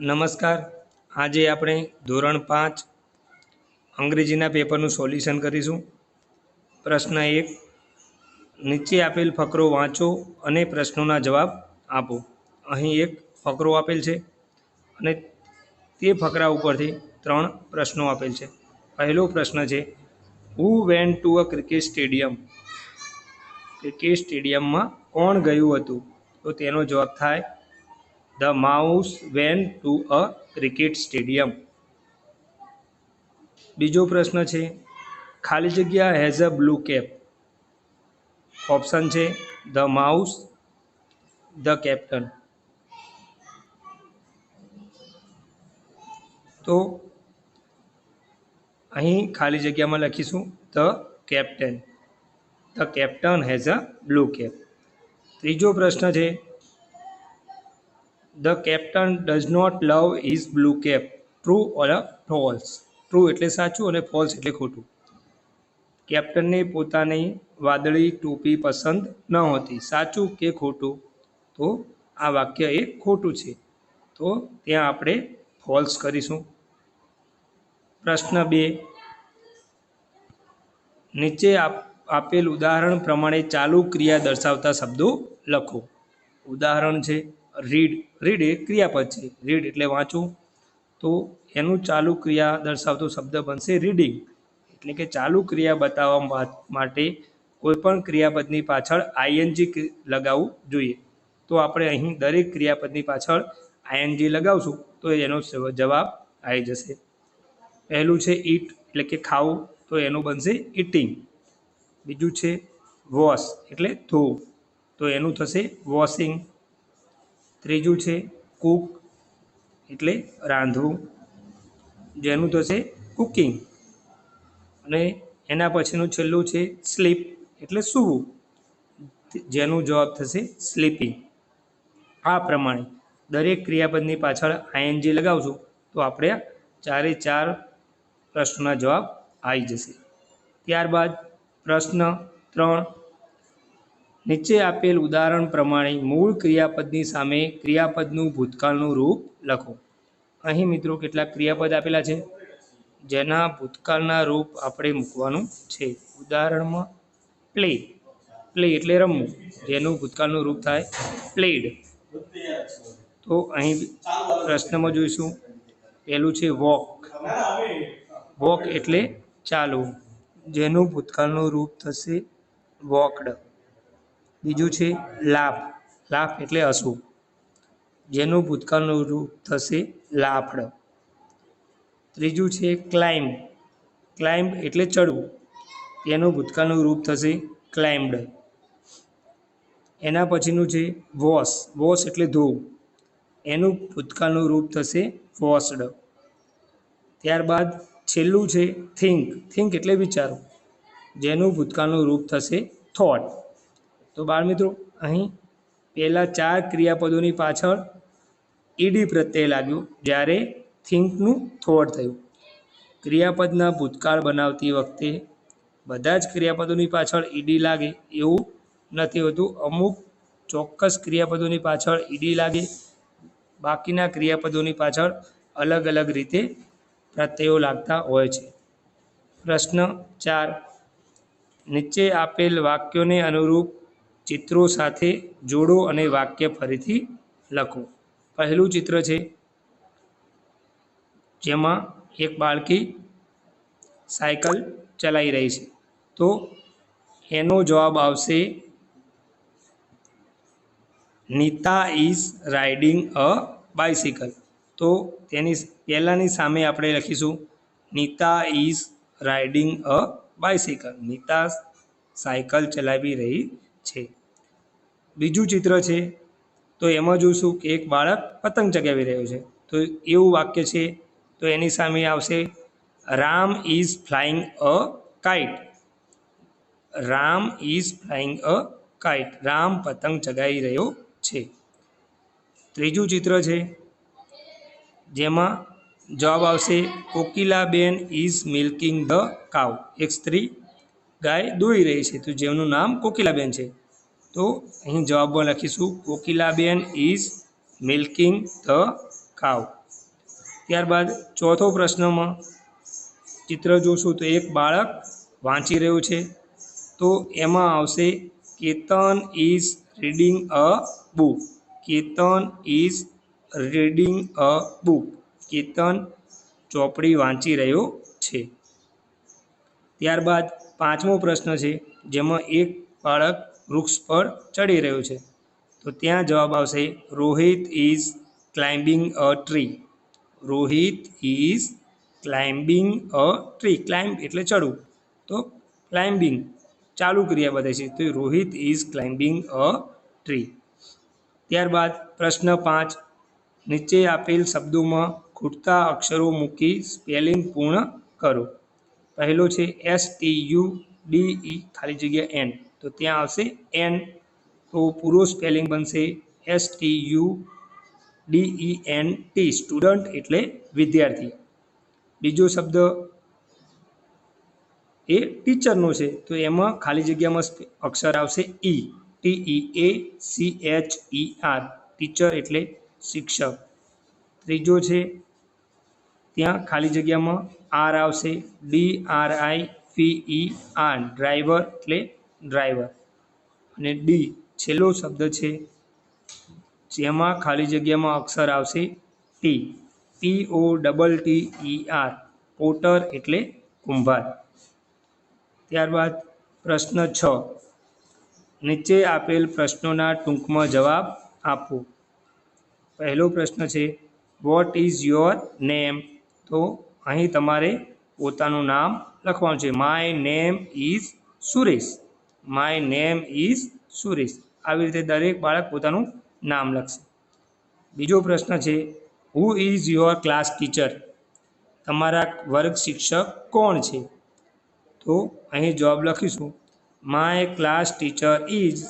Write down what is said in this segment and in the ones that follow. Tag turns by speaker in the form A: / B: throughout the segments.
A: નમસ્કાર. આજે આપણે ધોરણ પાંચ અંગ્રેજીના પેપરનું સોલ્યુશન કરીશું. પ્રશ્ન એક, નીચે આપેલ ફકરો વાંચો અને પ્રશ્નોના જવાબ આપો. અહીં એક ફકરો આપેલ છે અને તે ફકરા ઉપરથી ત્રણ પ્રશ્નો આપેલ છે. પહેલો પ્રશ્ન છે who went to a cricket stadium cricket સ્ટેડિયમમાં કોણ ગયું હતું? તો તેનો જવાબ થાય the mouse went to a cricket stadium. બીજો પ્રશ્ન છે, ખાલી જગ્યા has a blue cap. Option છે, ધ માઉસ, ધ કેપ્ટન. તો અહીં ખાલી જગ્યામાં લખીશું, the captain. The captain has a blue cap. ત્રીજો પ્રશ્ન છે the captain does not love his blue cap true or false true એટલે સાચું અને ફોલ્સ એટલે ખોટું? કેપ્ટનને પોતાની વાદળી ટોપી પસંદ ન હતી. સાચું કે ખોટું? તો આ વાક્ય એ ખોટું છે. તો ત્યાં આપણે ફોલ્સ કરીશું. પ્રશ્ન બે. નીચે આપ, આપેલ ઉદાહરણ પ્રમાણે ચાલુ ક્રિયા દર્શાવતા શબ્દો લખો. ઉદાહરણ છે રીડ રીડ એ ક્રિયાપદ છે. રીડ એટલે વાંચવું. તો એનું ચાલુ ક્રિયા દર્શાવતો શબ્દ બનશે રીડિંગ. એટલે કે ચાલુ ક્રિયા બતાવવા માટે કોઈપણ ક્રિયાપદની પાછળ આઈએનજી લગાવવું જોઈએ. તો આપણે અહીં દરેક ક્રિયાપદની પાછળ આઈએનજી લગાવશું, તો એનો જવાબ આવી જશે. પહેલું છે ઈટ, એટલે કે ખાવું, તો એનું બનશે ઇટિંગ બીજું છે વોશ, એટલે ધોવું તો એનું થશે વોશિંગ. ત્રીજું છે કૂક, એટલે રાંધવું. જેનું થશે કુકિંગ. અને એના પછીનું છેલ્લું છે સ્લીપ, એટલે સૂવું. જેનું જવાબ થશે સ્લીપિંગ આ પ્રમાણે દરેક ક્રિયાપદની પાછળ આઈએનજી લગાવશું, તો આપણે ચારે ચાર પ્રશ્નોના જવાબ આવી જશે. ત્યારબાદ પ્રશ્ન ત્રણ નીચે આપેલ ઉદાહરણ પ્રમાણે મૂળ ક્રિયાપદની સામે ક્રિયાપદનું ભૂતકાળનું રૂપ લખો. અહીં મિત્રો કેટલાક ક્રિયાપદ આપેલા છે. જેના ભૂતકાળના રૂપ આપણે મૂકવાનું છે. ઉદાહરણમાં પ્લે. પ્લે એટલે રમવું. જેનું ભૂતકાળનું રૂપ થાય પ્લેડ. તો અહીં પ્રશ્નમાં જોઈશું. પહેલું છે વોક. વોક એટલે ચાલવું. જેનું ભૂતકાળનું રૂપ થશે વોકડ. બીજું છે લાફ લાફ એટલે અશુભ. જેનું ભૂતકાળનું રૂપ થશે લાફડ. ત્રીજું છે ક્લાઇમ્બ. ક્લાઇમ્બ એટલે ચડવું. તેનું ભૂતકાળનું રૂપ થશે ક્લાઇમ્બડ એના પછીનું છે વોશ. વોશ એટલે ધોવું એનું ભૂતકાળનું રૂપ થશે વોશડ. ત્યારબાદ છેલ્લું છે થિંક. થિંક એટલે વિચારો. જેનું ભૂતકાળનું રૂપ થશે થોટ. તો બાળમિત્રો અહીં પહેલાં ચાર ક્રિયાપદોની પાછળ ઈડી પ્રત્યય લાગ્યું, જ્યારે થિંકનું થોડ થયું. ક્રિયાપદના ભૂતકાળ બનાવતી વખતે બધા જ ક્રિયાપદોની પાછળ ઈડી લાગે એવું નથી હોતું. અમુક ચોક્કસ ક્રિયાપદોની પાછળ ઈડી લાગે, બાકીના ક્રિયાપદોની પાછળ અલગ અલગ રીતે પ્રત્યયો લાગતા હોય છે. પ્રશ્ન ચાર. નીચે આપેલ વાક્યોને અનુરૂપ ચિત્રો સાથે જોડો અને વાક્ય ફરીથી લખો. પહેલું ચિત્ર છે, જેમાં એક બાળકી સાયકલ ચલાવી રહી છે. તો એનો જવાબ આવશે, Neeta is riding a bicycle. તો તેની પહેલાંની સામે આપણે લખીશું, Neeta is riding a bicycle. Neeta cycle ચલાવી રહી છે. બીજું ચિત્ર છે, તો એમાં જોઈશું કે એક બાળક પતંગ ચગાવી રહ્યો છે. તો એવું વાક્ય છે, તો એની સામે આવશે, Ram is flying a kite. Ram is flying a kite. Ram પતંગ ચગાવી રહ્યો છે. ત્રીજું ચિત્ર છે, જેમાં જવાબ આવશે, Kokilaben is milking the cow એક સ્ત્રી ગાય દોઈ રહી છે, તો જેમનું નામ કોકિલાબેન છે. તો અહીં જવાબમાં લખીશું, Kokilaben is milking the cow. ત્યારબાદ ચોથો પ્રશ્નમાં ચિત્ર જોશું તો એક બાળક વાંચી રહ્યું છે. તો એમાં આવશે, Ketan is reading a book. Ketan is reading a book. Ketan ચોપડી વાંચી રહ્યો છે. ત્યારબાદ પાંચમો પ્રશ્ન છે, જેમાં એક બાળક વૃક્ષ પર ચડી રહ્યું છે. તો ત્યાં જવાબ આવશે, Rohit is climbing a tree Rohit is climbing a tree climb એટલે ચડવું. તો ક્લાઇમ્બિંગ ચાલુ ક્રિયા બધે છે. તો Rohit is climbing a tree ત્યારબાદ પ્રશ્ન પાંચ, નીચે આપેલ શબ્દોમાં ખૂટતા અક્ષરો મૂકી સ્પેલિંગ પૂર્ણ કરો. પહેલો છે S T U D E ખાલી જગ્યા એન તો ત્યાં આવશે એન તો પૂરો સ્પેલિંગ બનશે S T U D E N T student એટલે વિદ્યાર્થી. બીજો શબ્દ એ ટીચરનો છે, તો એમાં ખાલી જગ્યામાં અક્ષર આવશે E T E A C H E R teacher એટલે શિક્ષક. ત્રીજો છે, ત્યાં ખાલી જગ્યામાં આર આવશે D R I P E R driver એટલે ડ્રાઈવર અને ડી છેલ્લો શબ્દ છે, જેમાં ખાલી જગ્યામાં અક્ષર આવશે T P O double T E R potter એટલે કુંભાર. ત્યારબાદ પ્રશ્ન છ. નીચે આપેલ પ્રશ્નોના ટૂંકમાં જવાબ આપો. પહેલો પ્રશ્ન છે વોટ ઇઝ યોર નેમ તો અહીં તમારે પોતાનું નામ લખવાનું છે. My name is Suresh my name is Suresh આવી રીતે દરેક બાળક પોતાનું નામ લખશે. બીજો પ્રશ્ન છે who is your class teacher તમારા વર્ગ શિક્ષક કોણ છે? તો અહીં જવાબ લખીશું માય ક્લાસ ટીચર ઇઝ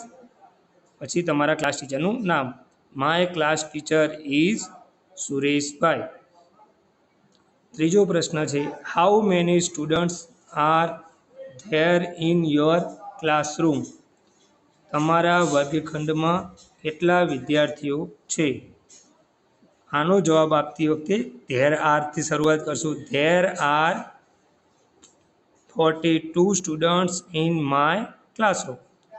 A: પછી તમારા ક્લાસ ટીચરનું નામ. My class teacher is Sureshbhai. ત્રીજો પ્રશ્ન છે how many students are there in your classroom તમારા વર્ગખંડમાં કેટલા વિદ્યાર્થીઓ છે? આનો જવાબ આપતી વખતે ધેર આરથી શરૂઆત કરશું. There are forty two students in my classroom.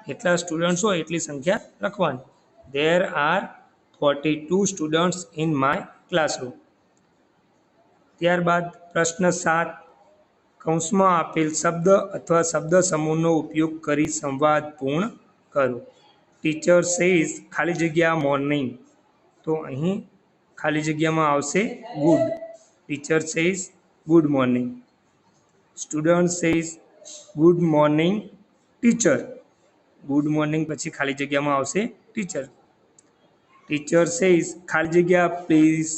A: એટલા સ્ટુડન્ટ્સ હોય એટલી સંખ્યા લખવાની there are forty two students in my classroom. ત્યારબાદ પ્રશ્ન સાત. કૌંસમાં આપેલ શબ્દ અથવા શબ્દ સમૂહનો ઉપયોગ કરી સંવાદ પૂર્ણ કરો. ટીચર સેઝ ખાલી જગ્યા મોર્નિંગ તો અહીં ખાલી જગ્યામાં આવશે good teacher says good morning student says good morning teacher good morning પછી ખાલી જગ્યામાં આવશે ટીચર ટીચર સેઝ ખાલી જગ્યા પ્લીઝ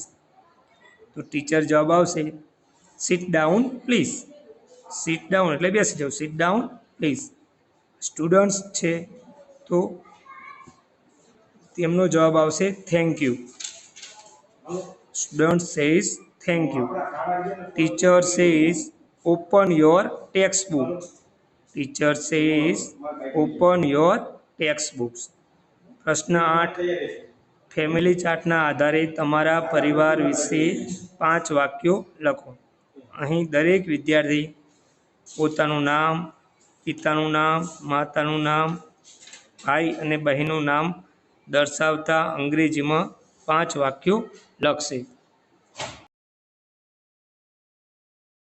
A: તો ટીચર જવાબ આવશે sit down please sit down એટલે બેસી જાઓ સીટ ડાઉન પ્લીઝ સ્ટુડન્ટ્સ છે, તો તેમનો જવાબ આવશે thank you student says thank you teacher says open your textbook teacher says open your textbook પ્રશ્ન આઠ. ફેમિલી ચાર્ટના આધારે તમારા પરિવાર વિશે પાંચ વાક્યો લખો. અહીં દરેક વિદ્યાર્થી પોતાનું નામ, પિતાનું નામ, માતાનું નામ, ભાઈ અને બહેનનું નામ દર્શાવતા અંગ્રેજીમાં પાંચ વાક્યો લખશે.